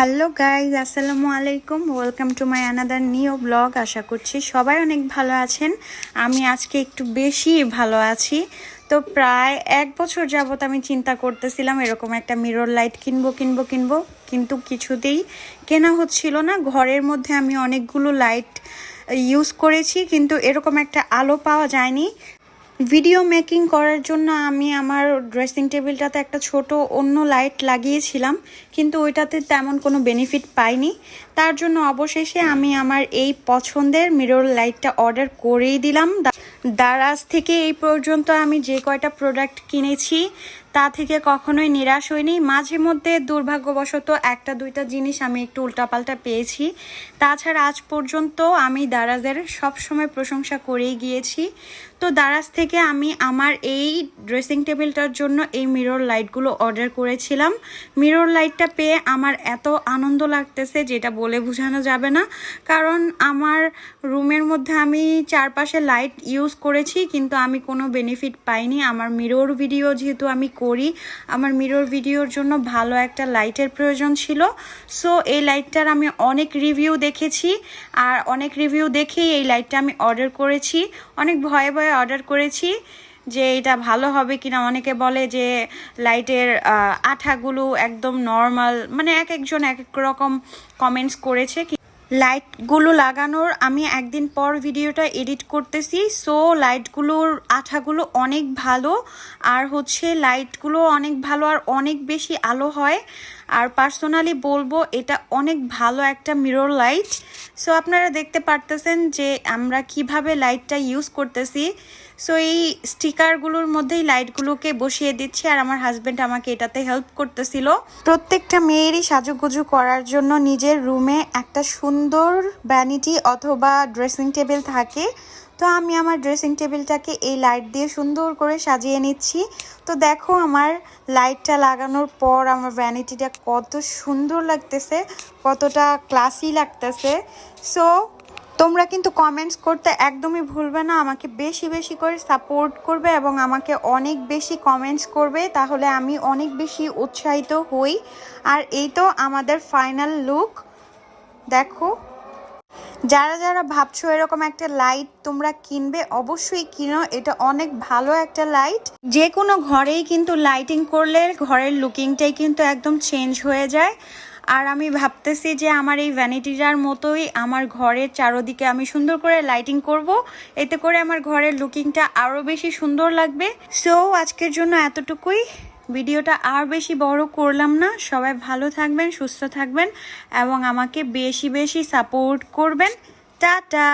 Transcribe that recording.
Hello guys আসসালামু আলাইকুম। Welcome to my another new blog আশা করছি সবাই অনেক ভালো আছেন। আমি আজকে একটু বেশি ভালো আছি। তো প্রায় এক বছর যাবত আমি চিন্তা করতেছিলাম, এরকম একটা মিরর লাইট কিনবো কিনবো কিনবো। কিন্তু কিছুতেই কেনা হচ্ছিল না। ঘরের মধ্যে আমি অনেকগুলো লাইট ইউজ করেছি, কিন্তু এরকম একটা আলো পাওয়া যায়নি। ভিডিও মেকিং করার জন্য আমি আমার ড্রেসিং টেবিলটাতে একটা ছোট অন্য লাইট লাগিয়েছিলাম, কিন্তু ওইটাতে তেমন কোনো বেনিফিট পাইনি। তার জন্য অবশেষে আমি আমার এই পছন্দের মিরর লাইটটা অর্ডার করেই দিলাম। দারাজ থেকে এই পর্যন্ত আমি যে কয়টা প্রোডাক্ট কিনেছি তা থেকে কখনোই নিরাশ হইনি। মাঝে মধ্যে দুর্ভাগ্যবশত একটা দুইটা জিনিস আমি একটু উল্টাপাল্টা পেয়েছি। তাছাড়া আজ পর্যন্ত আমি দারাজের সবসময় প্রশংসা করেই গিয়েছি। তো দারাজ থেকে আমি আমার এই ড্রেসিং টেবিলটার জন্য এই মিরর লাইটগুলো অর্ডার করেছিলাম। মিরর লাইটটা পেয়ে আমার এত আনন্দ লাগতেছে যেটা বলে বোঝানো যাবে না। কারণ আমার রুমের মধ্যে আমি চারপাশে লাইট ইউজ করেছি, কিন্তু আমি কোনো বেনিফিট পাইনি। আমার মিরর ভিডিও যেহেতু আমি করি। আমার মিরর ভিডিওর জন্য ভালো একটা লাইটের প্রয়োজন ছিল। সো এই লাইটটার আমি অনেক রিভিউ দেখেছি আর অনেক রিভিউ দেখেই এই লাইটটা আমি অর্ডার করেছি। অনেক ভয়ে ভয়ে অর্ডার করেছি যে এটা ভালো হবে কিনা। অনেকে বলে যে লাইটের আঠাগুলো একদম নর্মাল মানে এক একজন এক এক রকম কমেন্টস করেছে। লাইটগুলো লাগানোর আমি একদিন পর ভিডিওটা এডিট করতেছি। সো লাইটগুলোর আঠাগুলো অনেক ভালো। আর হচ্ছে লাইটগুলো অনেক ভালো আর অনেক বেশি আলো হয়। আর পার্সোনালি বলব, এটা অনেক ভালো একটা মিরর লাইট সো আপনারা দেখতে পারতেছেন যে আমরা কীভাবে লাইটটা ইউজ করতেছি। সো এই স্টিকারগুলোর মধ্যেই লাইটগুলোকে বসিয়ে দিচ্ছি আর আমার হাজব্যান্ড আমাকে এটাতে হেল্প করতেছিল। প্রত্যেকটা মেয়েরই সাজুগুজু করার জন্য নিজের রুমে একটা সুন্দর ব্যানিটি অথবা ড্রেসিং টেবিল থাকে। তো আমি আমার ড্রেসিং টেবিলটাকে এই লাইট দিয়ে সুন্দর করে সাজিয়ে নিচ্ছি। তো দেখো আমার লাইটটা লাগানোর পর আমার ভ্যানিটিটা কত সুন্দর লাগতেছে, কতটা ক্লাসি লাগতেছে। সো তোমরা কিন্তু কমেন্টস করতে একদমই ভুলবে না, আমাকে বেশি বেশি করে সাপোর্ট করবে এবং আমাকে অনেক বেশি কমেন্টস করবে, তাহলে আমি অনেক বেশি উৎসাহিত হই। আর এই তো আমাদের ফাইনাল লুক দেখো যারা যারা ভাবছ এরকম একটা লাইট তোমরা কিনবে, অবশ্যই কিনো। এটা অনেক ভালো একটা লাইট যে কোনো ঘরেই কিন্তু লাইটিং করলে ঘরের লুকিংটাই কিন্তু একদম চেঞ্জ হয়ে যায়। আর আমি ভাবতেছি যে আমার এই ভ্যানিটিটার মতোই আমার ঘরের চারোদিকে আমি সুন্দর করে লাইটিং করব। এতে করে আমার ঘরের লুকিংটা আরও বেশি সুন্দর লাগবে। সো আজকের জন্য এতটুকুই। ভিডিওটা আর বেশি বড় করলাম না। সবাই ভালো থাকবেন, সুস্থ থাকবেন এবং আমাকে বেশি বেশি সাপোর্ট করবেন। টাটা!